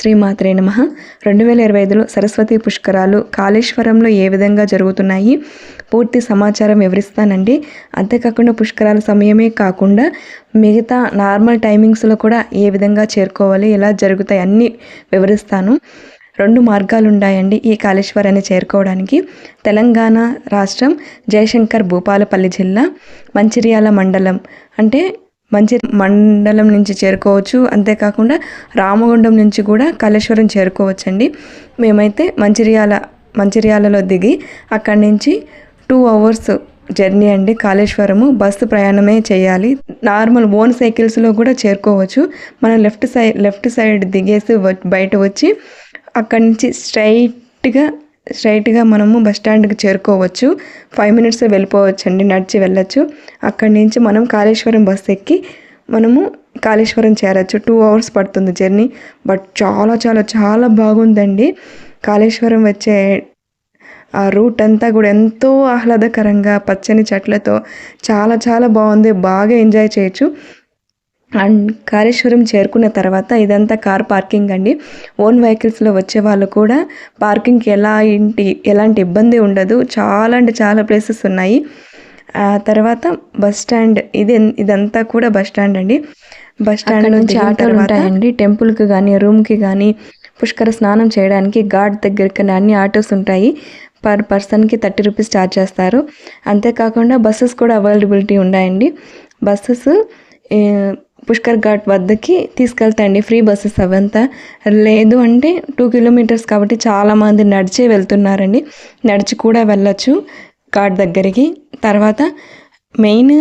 శ్రీమాత్రే నమ. రెండు వేల ఇరవై ఐదులో సరస్వతి పుష్కరాలు కాళేశ్వరంలో ఏ విధంగా జరుగుతున్నాయి? పూర్తి సమాచారం వివరిస్తానండి. అంతేకాకుండా పుష్కరాల సమయమే కాకుండా మిగతా నార్మల్ టైమింగ్స్లో కూడా ఏ విధంగా చేరుకోవాలి ఎలా జరుగుతాయి అన్నీ వివరిస్తాను. రెండు మార్గాలు ఉన్నాయండి ఈ కాళేశ్వరాన్ని చేరుకోవడానికి. తెలంగాణ రాష్ట్రం జయశంకర్ భూపాలపల్లి జిల్లా మంచిర్యాల మండలం. అంటే మంచి మండలం నుంచి చేరుకోవచ్చు. అంతేకాకుండా రామగుండం నుంచి కూడా కాళేశ్వరం చేరుకోవచ్చండి. మేమైతే మంచిర్యాల మంచిర్యాలలో దిగి అక్కడి నుంచి టూ అవర్స్ జర్నీ అండి. కాళేశ్వరము బస్సు ప్రయాణమే చేయాలి. నార్మల్ ఓన్ సైకిల్స్లో కూడా చేరుకోవచ్చు. మనం లెఫ్ట్ సైడ్ లెఫ్ట్ సైడ్ దిగేసి బయట వచ్చి అక్కడి నుంచి స్ట్రైట్గా స్ట్రైట్గా మనము బస్ స్టాండ్కి చేరుకోవచ్చు. ఫైవ్ మినిట్స్ వెళ్ళిపోవచ్చు అండి నడిచి వెళ్ళచ్చు. అక్కడి నుంచి మనం కాళేశ్వరం బస్ ఎక్కి మనము కాళేశ్వరం చేరచ్చు. టూ అవర్స్ పడుతుంది జర్నీ. బట్ చాలా చాలా చాలా బాగుందండి. కాళేశ్వరం వచ్చే ఆ రూట్ అంతా కూడా ఎంతో ఆహ్లాదకరంగా పచ్చని చెట్లతో చాలా చాలా బాగుంది. బాగా ఎంజాయ్ చేయొచ్చు. అండ్ కాళేశ్వరం చేరుకున్న తర్వాత ఇదంతా కార్ పార్కింగ్ అండి. ఓన్ వెహికల్స్లో వచ్చే వాళ్ళు కూడా పార్కింగ్కి ఎలా ఇంటి ఎలాంటి ఇబ్బంది ఉండదు. చాలా అంటే చాలా ప్లేసెస్ ఉన్నాయి. ఆ తర్వాత బస్ స్టాండ్ ఇది ఇదంతా కూడా బస్ స్టాండ్ అండి. బస్ స్టాండ్ నుంచి ఆటోలు ఉంటాయండి. టెంపుల్కి కానీ రూమ్కి కానీ పుష్కర స్నానం చేయడానికి ఘాట్ దగ్గరికి అన్ని ఆటోస్ ఉంటాయి. పర్ పర్సన్కి థర్టీ రూపీస్ ఛార్జ్ చేస్తారు. అంతేకాకుండా బస్సెస్ కూడా అవైలబిలిటీ ఉన్నాయండి. బస్సెస్ పుష్కర్ ఘాట్ వద్దకి తీసుకెళ్తాయండి. ఫ్రీ బస్సెస్ అవంతా. లేదు అంటే టూ కిలోమీటర్స్ కాబట్టి చాలామంది నడిచే వెళ్తున్నారండి. నడిచి కూడా వెళ్ళొచ్చు ఘాట్ దగ్గరికి. తర్వాత మెయిన్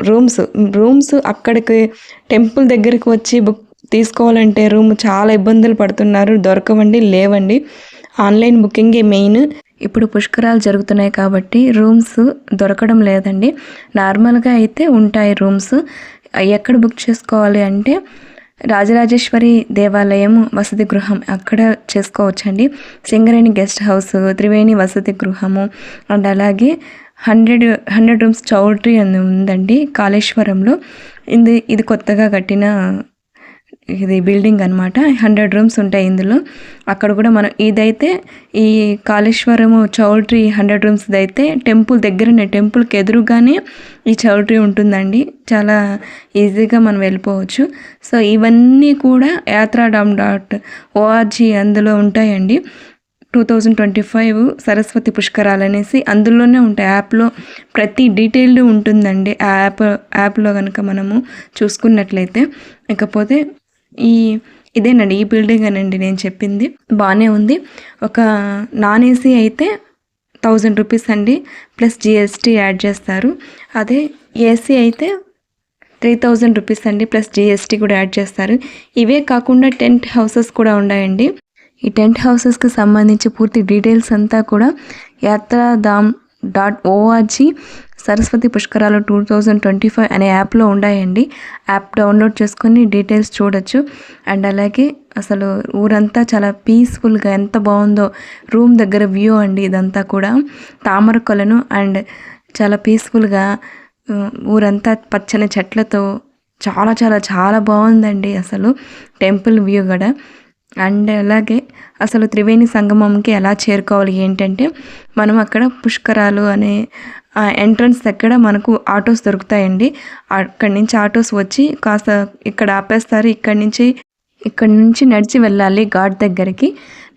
రూమ్స్. రూమ్స్ అక్కడికి టెంపుల్ దగ్గరికి వచ్చి బుక్ తీసుకోవాలంటే రూమ్ చాలా ఇబ్బందులు పడుతున్నారు. దొరకవండి లేవండి. ఆన్లైన్ బుకింగే మెయిన్. ఇప్పుడు పుష్కరాలు జరుగుతున్నాయి కాబట్టి రూమ్స్ దొరకడం లేదండి. నార్మల్గా అయితే ఉంటాయి రూమ్స్. ఎక్కడ బుక్ చేసుకోవాలి అంటే రాజరాజేశ్వరి దేవాలయం వసతి గృహం అక్కడ చేసుకోవచ్చండి. సింగరేణి గెస్ట్ హౌస్ త్రివేణి వసతి గృహము అండ్ అలాగే హండ్రెడ్ హండ్రెడ్ రూమ్స్ చౌల్ట్రీ అని ఉందండి కాళేశ్వరంలో. ఇది ఇది కొత్తగా కట్టిన ఇది బిల్డింగ్ అనమాట హండ్రెడ్ రూమ్స్ ఉంటాయి ఇందులో. అక్కడ కూడా మనం ఇదైతే ఈ కాళేశ్వరము చౌల్ట్రీ హండ్రెడ్ రూమ్స్ది అయితే టెంపుల్ దగ్గరనే టెంపుల్కి ఎదురుగానే ఈ చౌల్ట్రీ ఉంటుందండి. చాలా ఈజీగా మనం వెళ్ళిపోవచ్చు. సో ఇవన్నీ కూడా యాత్రాడామ్ డాట్ ఓఆర్జీ అందులో ఉంటాయండి. Two thousand twenty five Saraswati పుష్కరాలు అనేసి అందులోనే ఉంటాయి. యాప్లో ప్రతి డీటెయిల్డ్ ఉంటుందండి. ఆ యాప్ యాప్లో కనుక మనము చూసుకున్నట్లయితే. ఇకపోతే ఈ ఇదేనండి ఈ బిల్డింగ్ అనండి నేను చెప్పింది. బాగానే ఉంది. ఒక నాన్ ఏసీ అయితే థౌజండ్ రూపీస్ అండి ప్లస్ జిఎస్టీ యాడ్ చేస్తారు. అదే ఏసీ అయితే త్రీ థౌజండ్ రూపీస్ అండి ప్లస్ జిఎస్టీ కూడా యాడ్ చేస్తారు. ఇవే కాకుండా టెంట్ హౌసెస్ కూడా ఉన్నాయండి. ఈ టెంట్ హౌసెస్కి సంబంధించి పూర్తి డీటెయిల్స్ అంతా కూడా యాత్రాధామ్ డాట్ ఓఆర్జీ సరస్వతి పుష్కరాలు టూ థౌజండ్ ట్వంటీ ఫైవ్ అనే యాప్లో ఉన్నాయండి యాప్ డౌన్లోడ్ చేసుకొని డీటెయిల్స్ చూడొచ్చు. అండ్ అలాగే అసలు ఊరంతా చాలా పీస్ఫుల్గా ఎంత బాగుందో రూమ్ దగ్గర వ్యూ అండి ఇదంతా కూడా. తామర కొలను అండ్ చాలా పీస్ఫుల్గా ఊరంతా పచ్చని చెట్లతో చాలా చాలా చాలా బాగుందండి అసలు టెంపుల్ వ్యూ కూడా. అండ్ అలాగే అసలు త్రివేణి సంగమంకి ఎలా చేరుకోవాలి ఏంటంటే మనం అక్కడ పుష్కరాలు అనే ఆ ఎంట్రన్స్ దగ్గర మనకు ఆటోస్ దొరుకుతాయండి. అక్కడి నుంచి ఆటోస్ వచ్చి కాస్త ఇక్కడ ఆపేస్తారు. ఇక్కడి నుంచి ఇక్కడ నుంచి నడిచి వెళ్ళాలి ఘాట్ దగ్గరికి.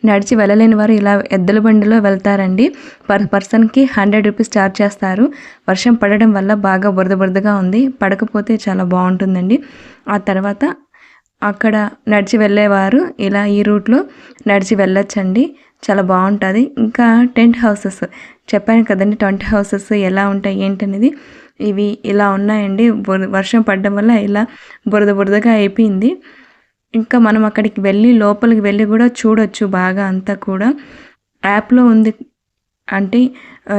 నడిచి వెళ్ళలేని వారు ఇలా ఎద్దుల బండిలో వెళ్తారండి. పర్ పర్సన్కి హండ్రెడ్ రూపీస్ ఛార్జ్ చేస్తారు. వర్షం పడడం వల్ల బాగా బురద బురదగా ఉంది. పడకపోతే చాలా బాగుంటుందండి. ఆ తర్వాత అక్కడ నడిచి వెళ్ళేవారు. ఇలా ఈ రూట్లో నడిచి వెళ్ళొచ్చండి. చాలా బాగుంటుంది. ఇంకా టెంట్ హౌసెస్. చెప్పాను కదండి టెంట్ హౌసెస్ ఎలా ఉంటాయి ఏంటనేది? ఇవి ఇలా ఉన్నాయండి. వర్షం పడడం వల్ల ఇలా బురద బురదగా అయిపోయింది. ఇంకా మనం అక్కడికి వెళ్ళి లోపలికి వెళ్ళి కూడా చూడొచ్చు బాగా అంతా కూడా. యాప్లో ఉంది అంటే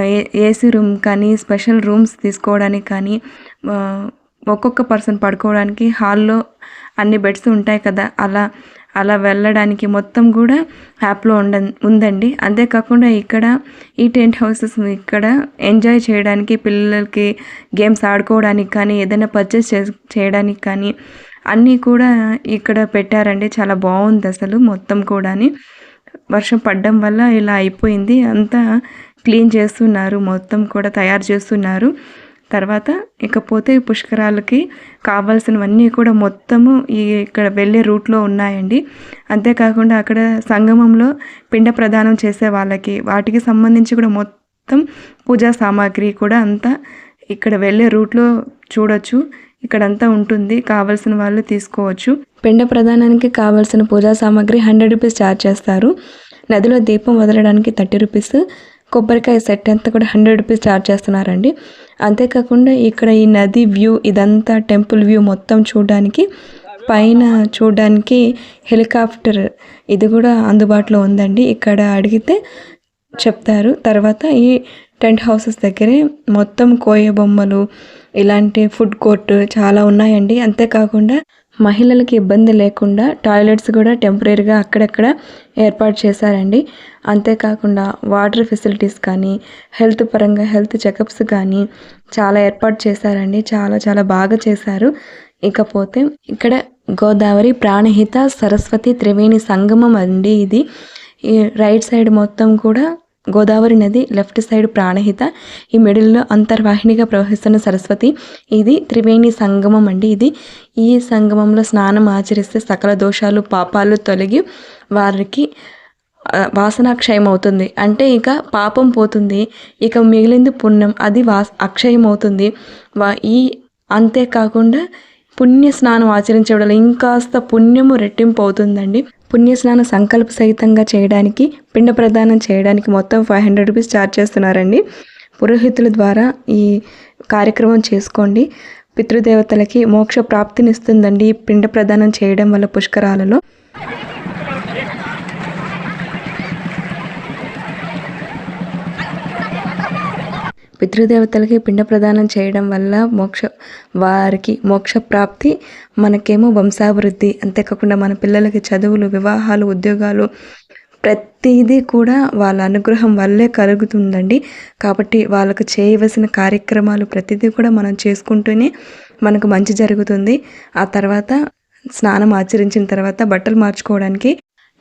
ఏ- ఏసీ రూమ్ కానీ స్పెషల్ రూమ్స్ తీసుకోవడానికి కానీ ఒక్కొక్క పర్సన్ పడుకోవడానికి హాల్లో అన్ని బెడ్స్ ఉంటాయి కదా అలా అలా వెళ్ళడానికి మొత్తం కూడా యాప్లో ఉండ ఉందండి. అంతేకాకుండా ఇక్కడ ఈ టెంట్ హౌసెస్ ఇక్కడ ఎంజాయ్ చేయడానికి పిల్లలకి గేమ్స్ ఆడుకోవడానికి కానీ ఏదైనా పర్చేస్ చేయడానికి కానీ అన్నీ కూడా ఇక్కడ పెట్టారండి. చాలా బాగుంది అసలు మొత్తం కూడాని. వర్షం పడడం వల్ల ఇలా అయిపోయింది. అంతా క్లీన్ చేస్తున్నారు. మొత్తం కూడా తయారు చేస్తున్నారు. తర్వాత ఇకపోతే పుష్కరాలకి కావాల్సినవన్నీ కూడా మొత్తము ఈ ఇక్కడ వెళ్ళే రూట్లో ఉన్నాయండి. అంతేకాకుండా అక్కడ సంగమంలో పిండ ప్రదానం చేసే వాళ్ళకి వాటికి సంబంధించి కూడా మొత్తం పూజా సామాగ్రి కూడా అంతా ఇక్కడ వెళ్ళే రూట్లో చూడొచ్చు. ఇక్కడంతా ఉంటుంది. కావలసిన వాళ్ళు తీసుకోవచ్చు. పిండ ప్రదానానికి కావలసిన పూజా సామాగ్రి హండ్రెడ్ రూపీస్ ఛార్జ్ చేస్తారు. నదిలో దీపం వదలడానికి థర్టీ రూపీస్. కొబ్బరికాయ సెట్ అంతా కూడా హండ్రెడ్ రూపీస్ ఛార్జ్ చేస్తున్నారండి. అంతేకాకుండా ఇక్కడ ఈ నది వ్యూ ఇదంతా టెంపుల్ వ్యూ మొత్తం చూడడానికి పైన చూడడానికి హెలికాప్టర్ ఇది కూడా అందుబాటులో ఉందండి. ఇక్కడ అడిగితే చెప్తారు. తర్వాత ఈ టెంట్ హౌసెస్ దగ్గరే మొత్తం కోయ బొమ్మలు ఇలాంటి ఫుడ్ కోర్ట్ చాలా ఉన్నాయండి. అంతేకాకుండా మహిళలకి ఇబ్బంది లేకుండా టాయిలెట్స్ కూడా టెంపరీగా అక్కడక్కడ ఏర్పాటు చేశారండి. అంతేకాకుండా వాటర్ ఫెసిలిటీస్ కానీ హెల్త్ పరంగా హెల్త్ చెకప్స్ కానీ చాలా ఏర్పాటు చేశారండి. చాలా చాలా బాగా చేశారు. ఇకపోతే ఇక్కడ గోదావరి ప్రాణహిత సరస్వతి త్రివేణి సంగమం అండి ఇది. ఈ రైట్ సైడ్ మొత్తం కూడా గోదావరి నది లెఫ్ట్ సైడ్ ప్రాణహిత. ఈ మిడిల్లో అంతర్వాహినిగా ప్రవహిస్తున్న సరస్వతి. ఇది త్రివేణి సంగమం అండి ఇది. ఈ సంగమంలో స్నానం ఆచరిస్తే సకల దోషాలు పాపాలు తొలగి వారికి వాసన క్షయం అవుతుంది అంటే ఇక పాపం పోతుంది. ఇక మిగిలింది పుణ్యం అది వాస్ అక్షయం అవుతుంది వా ఈ అంతేకాకుండా పుణ్య స్నానం ఆచరించడం వల్ల ఇంకాస్త పుణ్యము రెట్టింపు అవుతుందండి. పుణ్య స్నానం సంకల్ప సహితంగా చేయడానికి పిండ ప్రదానం చేయడానికి మొత్తం ఫైవ్ హండ్రెడ్ రూపీస్ ఛార్జ్ చేస్తున్నారండి. పురోహితుల ద్వారా ఈ కార్యక్రమం చేసుకోండి. పితృదేవతలకి మోక్ష ప్రాప్తినిస్తుందండి ఈ పిండ ప్రదానం చేయడం వల్ల పుష్కరాలలో. పితృదేవతలకి పిండ ప్రదానం చేయడం వల్ల మోక్ష వారికి మోక్ష ప్రాప్తి మనకేమో వంశాభివృద్ధి అంతేకాకుండా మన పిల్లలకి చదువులు వివాహాలు ఉద్యోగాలు ప్రతిదీ కూడా వాళ్ళ అనుగ్రహం వల్లే కలుగుతుందండి. కాబట్టి వాళ్ళకు చేయవలసిన కార్యక్రమాలు ప్రతిదీ కూడా మనం చేసుకుంటూనే మనకు మంచి జరుగుతుంది. ఆ తర్వాత స్నానం ఆచరించిన తర్వాత బట్టలు మార్చుకోవడానికి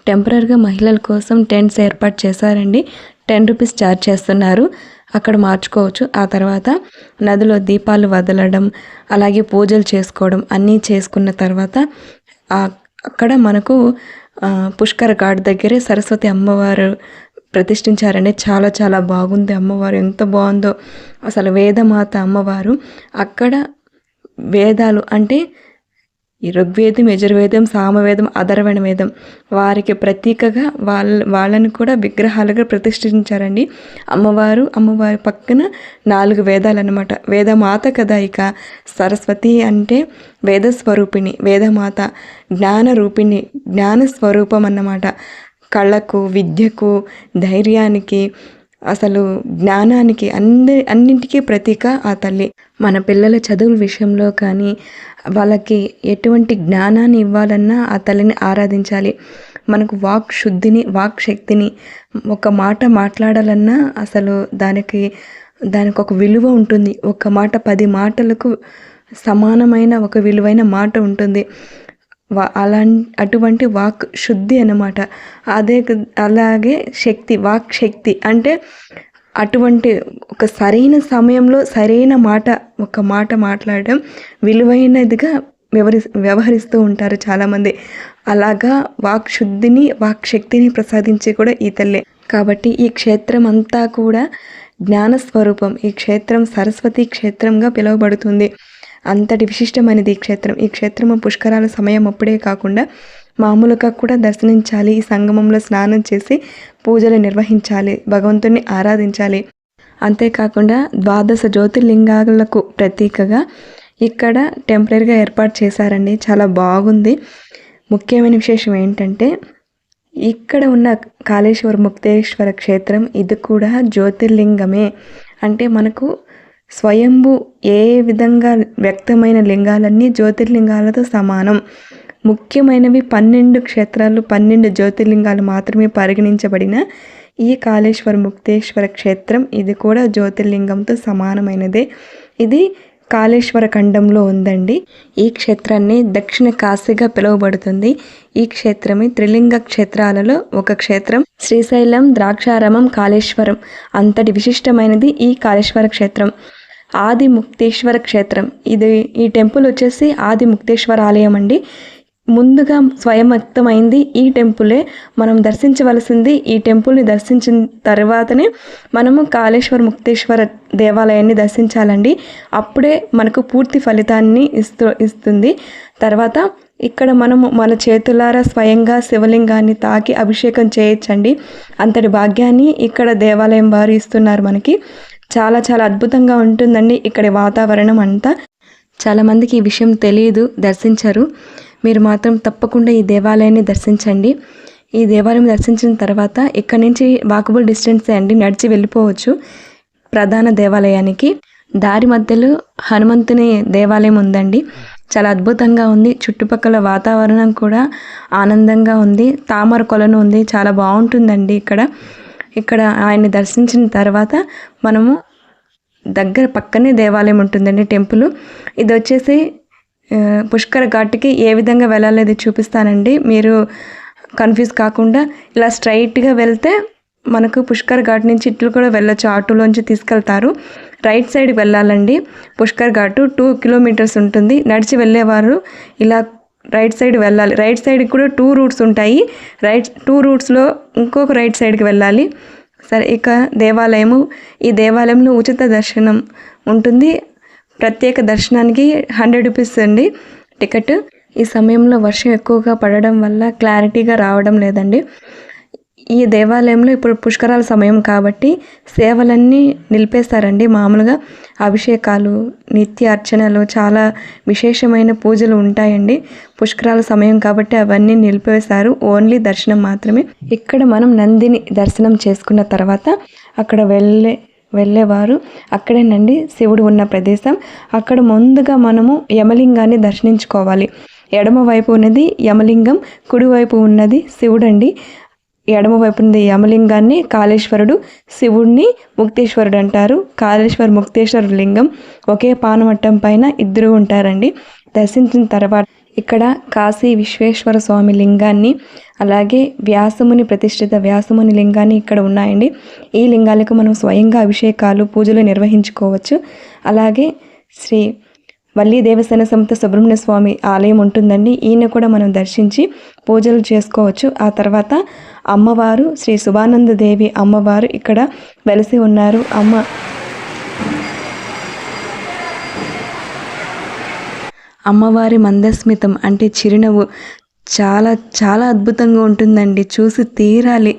టెంపరీగా మహిళల కోసం టెంట్స్ ఏర్పాటు చేశారండి. టెన్ రూపీస్ ఛార్జ్ చేస్తున్నారు. అక్కడ మార్చుకోవచ్చు. ఆ తర్వాత నదిలో దీపాలు వదలడం అలాగే పూజలు చేసుకోవడం అన్నీ చేసుకున్న తర్వాత అక్కడ మనకు పుష్కర ఘాట్ దగ్గరే సరస్వతి అమ్మవారు ప్రతిష్ఠించారండి చాలా చాలా బాగుంది అమ్మవారు. ఎంత బాగుందో. అసలు వేదమాత అమ్మవారు అక్కడ వేదాలు అంటే ఈ ఋగ్వేదం యజుర్వేదం సామవేదం అధర్వణ వేదం వారికి ప్రతీకగా వాళ్ళ వాళ్ళని కూడా విగ్రహాలుగా ప్రతిష్ఠించారండి. అమ్మవారు అమ్మవారి పక్కన నాలుగు వేదాలు అనమాట వేదమాత కదా ఇక సరస్వతి అంటే వేద స్వరూపిణి వేదమాత జ్ఞాన రూపిణి జ్ఞాన స్వరూపం అన్నమాట కళ్ళకు విద్యకు ధైర్యానికి అసలు జ్ఞానానికి అందరి అన్నింటికీ ప్రతీక ఆ తల్లి. మన పిల్లల చదువుల విషయంలో కానీ వాళ్ళకి ఎటువంటి జ్ఞానాన్ని ఇవ్వాలన్నా ఆ తల్లిని ఆరాధించాలి. మనకు వాక్ శుద్ధిని వాక్ శక్తిని ఒక మాట మాట్లాడాలన్నా అసలు దానికి దానికి ఒక విలువ ఉంటుంది. ఒక మాట పది మాటలకు సమానమైన ఒక విలువైన మాట ఉంటుంది. అలా అటువంటి వాక్ శుద్ధి అన్నమాట. అదే క- అలాగే శక్తి వాక్ శక్తి. అంటే అటువంటి ఒక సరైన సమయంలో సరైన మాట ఒక మాట మాట్లాడడం విలువైనదిగా వ్యవహరి వ్యవహరిస్తూ ఉంటారు చాలామంది. అలాగా వాక్ శుద్ధిని వాక్ శక్తిని ప్రసాదించే కూడా ఈ తల్లే. కాబట్టి ఈ క్షేత్రం అంతా కూడా జ్ఞాన స్వరూపం ఈ క్షేత్రం సరస్వతి క్షేత్రంగా పిలువబడుతుంది. అంతటి విశిష్టమైనది ఈ క్షేత్రం. ఈ క్షేత్రము పుష్కరాల సమయం అప్పుడే కాకుండా మామూలుగా కూడా దర్శనించాలి ఈ సంగమంలో స్నానం చేసి పూజలు నిర్వహించాలి భగవంతుని ఆరాధించాలి. అంతేకాకుండా ద్వాదశ జ్యోతిర్లింగాలకు ప్రతీకగా ఇక్కడ టెంపరీగా ఏర్పాటు చేశారండి. చాలా బాగుంది. ముఖ్యమైన విశేషం ఏంటంటే ఇక్కడ ఉన్న కాళేశ్వర ముక్తేశ్వర క్షేత్రం ఇది కూడా జ్యోతిర్లింగమే. అంటే మనకు స్వయంభు ఏ విధంగా వ్యక్తమైన లింగాలన్నీ జ్యోతిర్లింగాలతో సమానం. ముఖ్యమైనవి పన్నెండు క్షేత్రాలు పన్నెండు జ్యోతిర్లింగాలు మాత్రమే పరిగణించబడిన ఈ కాళేశ్వర ముక్తేశ్వర క్షేత్రం. ఇది కూడా జ్యోతిర్లింగంతో సమానమైనదే. ఇది కాళేశ్వర ఖండంలో ఉందండి. ఈ క్షేత్రాన్ని దక్షిణ కాశీగా పిలువబడుతుంది. ఈ క్షేత్రమే త్రిలింగ క్షేత్రాలలో ఒక క్షేత్రం. శ్రీశైలం ద్రాక్షారామం కాళేశ్వరం అంతటి విశిష్టమైనది ఈ కాళేశ్వర క్షేత్రం. ఆది ముక్తేశ్వర క్షేత్రం. ఇది ఈ టెంపుల్ వచ్చేసి ఆది ముక్తేశ్వర ఆలయం అండి. ముందుగా స్వయమక్తమైంది ఈ టెంపులే. మనం దర్శించవలసింది ఈ టెంపుల్ని దర్శించిన తర్వాతనే మనము కాళేశ్వర ముక్తేశ్వర దేవాలయాన్ని దర్శించాలండి. అప్పుడే మనకు పూర్తి ఫలితాన్ని ఇస్తూ ఇస్తుంది. తర్వాత ఇక్కడ మనము మన చేతులారా స్వయంగా శివలింగాన్ని తాకి అభిషేకం చేయొచ్చండి. అంతటి భాగ్యాన్ని ఇక్కడ దేవాలయం వారు ఇస్తున్నారు మనకి. చాలా చాలా అద్భుతంగా ఉంటుందండి ఇక్కడి వాతావరణం అంతా. చాలామందికి ఈ విషయం తెలియదు దర్శించరు. మీరు మాత్రం తప్పకుండా ఈ దేవాలయాన్ని దర్శించండి. ఈ దేవాలయం దర్శించిన తర్వాత ఇక్కడ నుంచి వాకబుల్ డిస్టెన్సే అండి నడిచి వెళ్ళిపోవచ్చు ప్రధాన దేవాలయానికి. దారి మధ్యలో హనుమంతుని దేవాలయం ఉందండి. చాలా అద్భుతంగా ఉంది. చుట్టుపక్కల వాతావరణం కూడా ఆనందంగా ఉంది. తామర కొలను ఉంది. చాలా బాగుంటుందండి ఇక్కడ. ఇక్కడ ఆయన్ని దర్శించిన తర్వాత మనము దగ్గర పక్కనే దేవాలయం ఉంటుందండి టెంపుల్. ఇది వచ్చేసి పుష్కర ఘాట్కి ఏ విధంగా వెళ్ళాలనేది చూపిస్తానండి. మీరు కన్ఫ్యూజ్ కాకుండా ఇలా స్ట్రైట్గా వెళ్తే మనకు పుష్కర్ ఘాట్ నుంచి ఇట్లు కూడా వెళ్ళొచ్చు ఆటోలోంచి తీసుకెళ్తారు. రైట్ సైడ్ వెళ్ళాలండి. పుష్కర్ ఘాటు టూ కిలోమీటర్స్ ఉంటుంది. నడిచి వెళ్ళేవారు ఇలా రైట్ సైడ్ వెళ్ళాలి. రైట్ సైడ్కి కూడా టూ రూట్స్ ఉంటాయి. రైట్ టూ రూట్స్లో ఇంకొక రైట్ సైడ్కి వెళ్ళాలి. సరే ఇక దేవాలయము. ఈ దేవాలయంలో ఉచిత దర్శనం ఉంటుంది. ప్రత్యేక దర్శనానికి హండ్రెడ్ రూపీస్ అండి టికెట్. ఈ సమయంలో వర్షం ఎక్కువగా పడడం వల్ల క్లారిటీగా రావడం లేదండి. ఈ దేవాలయంలో ఇప్పుడు పుష్కరాల సమయం కాబట్టి సేవలన్నీ నిలిపేస్తారండి. మామూలుగా అభిషేకాలు నిత్య అర్చనలు చాలా విశేషమైన పూజలు ఉంటాయండి. పుష్కరాల సమయం కాబట్టి అవన్నీ నిలిపేశారు ఓన్లీ దర్శనం మాత్రమే. ఇక్కడ మనం నందిని దర్శనం చేసుకున్న తర్వాత అక్కడ వెళ్ళే వెళ్ళేవారు. అక్కడేనండి శివుడు ఉన్న ప్రదేశం. అక్కడ ముందుగా మనము యమలింగాన్ని దర్శించుకోవాలి. ఎడమవైపు ఉన్నది యమలింగం కుడివైపు ఉన్నది శివుడండి. ఎడమ యమలింగాన్ని కాళేశ్వరుడు శివుడిని ముక్తేశ్వరుడు అంటారు కాళేశ్వర ముక్తేశ్వర లింగం ఒకే పానమట్టం పైన ఇద్దరు ఉంటారండి. దర్శించిన తర్వాత ఇక్కడ కాశీ విశ్వేశ్వర స్వామి లింగాన్ని అలాగే వ్యాసముని ప్రతిష్ఠిత వ్యాసముని లింగాన్ని ఇక్కడ ఉన్నాయండి. ఈ లింగాలకు మనం స్వయంగా అభిషేకాలు పూజలు నిర్వహించుకోవచ్చు. అలాగే శ్రీ వల్లీ దేవసేన సమేత సుబ్రహ్మణ్య స్వామి ఆలయం ఉంటుందండి. ఈయన కూడా మనం దర్శించి పూజలు చేసుకోవచ్చు. ఆ తర్వాత అమ్మవారు శ్రీ శుభానంద దేవి అమ్మవారు ఇక్కడ వెలిసి ఉన్నారు. అమ్మ అమ్మవారి మందస్మితం అంటే చిరునవ్వు చాలా చాలా అద్భుతంగా ఉంటుందండి. చూసి తీరాలి.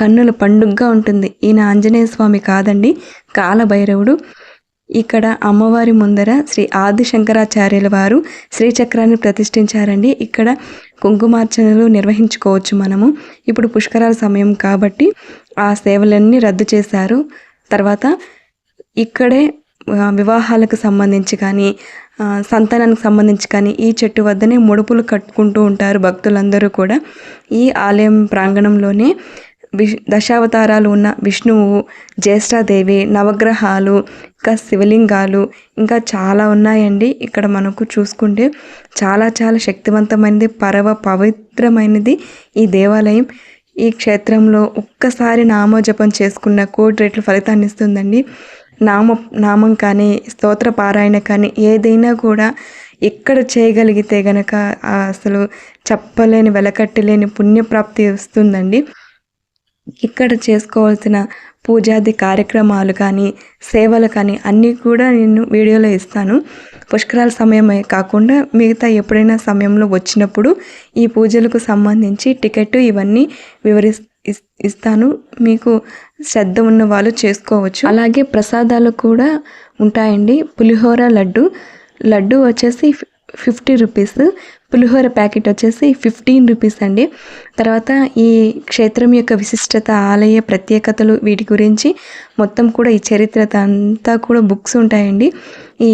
కన్నుల పండుగగా ఉంటుంది. ఈయన ఆంజనేయ స్వామి కాదండి కాలభైరవుడు. ఇక్కడ అమ్మవారి ముందర శ్రీ ఆది శంకరాచార్యుల వారు శ్రీచక్రాన్ని ప్రతిష్ఠించారండి. ఇక్కడ కుంకుమార్చనలు నిర్వహించుకోవచ్చు మనము. ఇప్పుడు పుష్కరాల సమయం కాబట్టి ఆ సేవలన్నీ రద్దు చేశారు. తర్వాత ఇక్కడే వివాహాలకు సంబంధించి కానీ సంతానానికి సంబంధించి కానీ ఈ చెట్టు వద్దనే ముడుపులు కట్టుకుంటూ ఉంటారు భక్తులందరూ కూడా. ఈ ఆలయం ప్రాంగణంలోనే విష్ దశావతారాలు ఉన్న విష్ణువు జ్యేష్ఠాదేవి నవగ్రహాలు ఇంకా శివలింగాలు ఇంకా చాలా ఉన్నాయండి. ఇక్కడ మనకు చూసుకుంటే చాలా చాలా శక్తివంతమైనది పరవ పవిత్రమైనది ఈ దేవాలయం. ఈ క్షేత్రంలో ఒక్కసారి నామజపం చేసుకున్న కోటి రెట్లు ఫలితాన్ని ఇస్తుందండి. నామ నామం కానీ స్తోత్ర పారాయణ కానీ ఏదైనా కూడా ఎక్కడ చేయగలిగితే గనక అసలు చెప్పలేని వెలకట్టలేని పుణ్యప్రాప్తి వస్తుందండి. ఇక్కడ చేసుకోవాల్సిన పూజాది కార్యక్రమాలు కానీ సేవలు కానీ అన్నీ కూడా నేను వీడియోలో ఇస్తాను. పుష్కరాల సమయమే కాకుండా మిగతా ఎప్పుడైనా సమయంలో వచ్చినప్పుడు ఈ పూజలకు సంబంధించి టికెట్ ఇవన్నీ వివరి ఇస్తాను. మీకు శ్రద్ధ ఉన్న వాళ్ళు చేసుకోవచ్చు. అలాగే ప్రసాదాలు కూడా ఉంటాయండి. పులిహోర లడ్డు. లడ్డు వచ్చేసి ఫిఫ్టీ రూపీస్. పులిహోర ప్యాకెట్ వచ్చేసి ఫిఫ్టీన్ రూపీస్ అండి. తర్వాత ఈ క్షేత్రం యొక్క విశిష్టత ఆలయ ప్రత్యేకతలు వీటి గురించి మొత్తం కూడా ఈ చరిత్ర అంతా కూడా బుక్స్ ఉంటాయండి. ఈ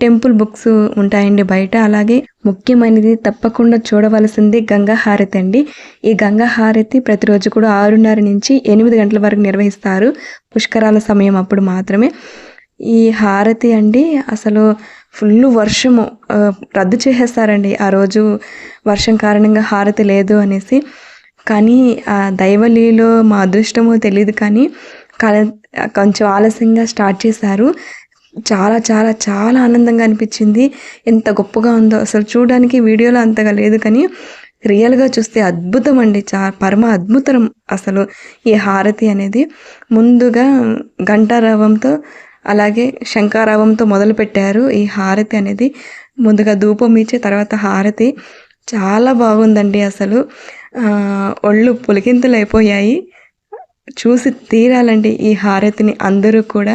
టెంపుల్ బుక్స్ ఉంటాయండి బయట. అలాగే ముఖ్యమైనది తప్పకుండా చూడవలసింది గంగా హారతి అండి. ఈ గంగా హారతి ప్రతిరోజు కూడా ఆరున్నర నుంచి ఎనిమిది గంటల వరకు నిర్వహిస్తారు. పుష్కరాల సమయం అప్పుడు మాత్రమే. ఈ హారతి అండి అసలు ఫుల్ వర్షము రద్దు చేసేస్తారండి. ఆ రోజు వర్షం కారణంగా హారతి లేదు అనేసి. కానీ ఆ దైవలీలో మా అదృష్టమో తెలియదు కానీ కాల- కొంచెం ఆలస్యంగా స్టార్ట్ చేశారు. చాలా చాలా చాలా ఆనందంగా అనిపించింది. ఎంత గొప్పగా ఉందో. అసలు చూడడానికి వీడియోలో అంతగా లేదు కానీ రియల్గా చూస్తే అద్భుతం అండి చా పరమ అద్భుతం అసలు ఈ హారతి అనేది. ముందుగా గంటారవంతో అలాగే శంఖారావంతో మొదలు పెట్టారు ఈ హారతి అనేది. ముందుగా ధూపం ఇచ్చి తర్వాత హారతి. చాలా బాగుందండి అసలు. ఒళ్ళు పులికింతలు అయిపోయాయి. చూసి తీరాలండి ఈ హారతిని అందరూ కూడా.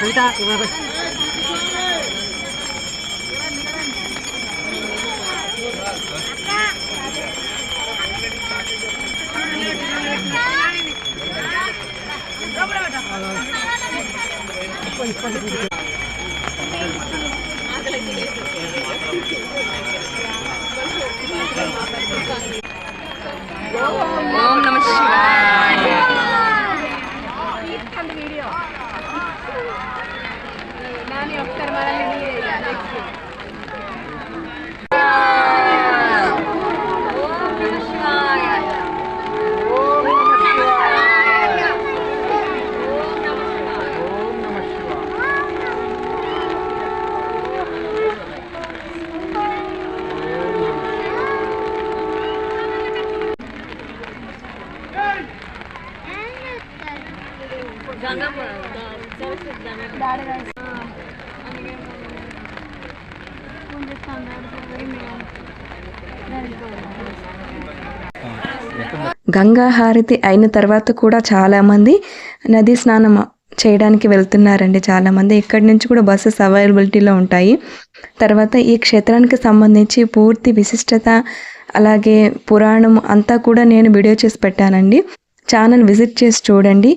कविता बस ఓం నమ శివాయ ఓం గంగా హారతి అయిన తర్వాత కూడా చాలామంది నదీ స్నానం చేయడానికి వెళ్తున్నారండి చాలామంది ఇక్కడి నుంచి కూడా బస్సెస్ అవైలబిలిటీలో ఉంటాయి. తర్వాత ఈ క్షేత్రానికి సంబంధించి పూర్తి విశిష్టత అలాగే పురాణం అంతా కూడా నేను వీడియో చేసి పెట్టానండి. ఛానల్ విజిట్ చేసి చూడండి.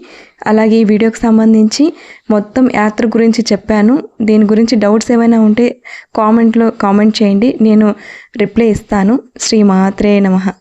అలాగే ఈ వీడియోకి సంబంధించి మొత్తం యాత్ర గురించి చెప్పాను. దీని గురించి డౌట్స్ ఏమైనా ఉంటే కామెంట్లో కామెంట్ చేయండి. నేను రిప్లై ఇస్తాను. శ్రీ మాత్రే నమః.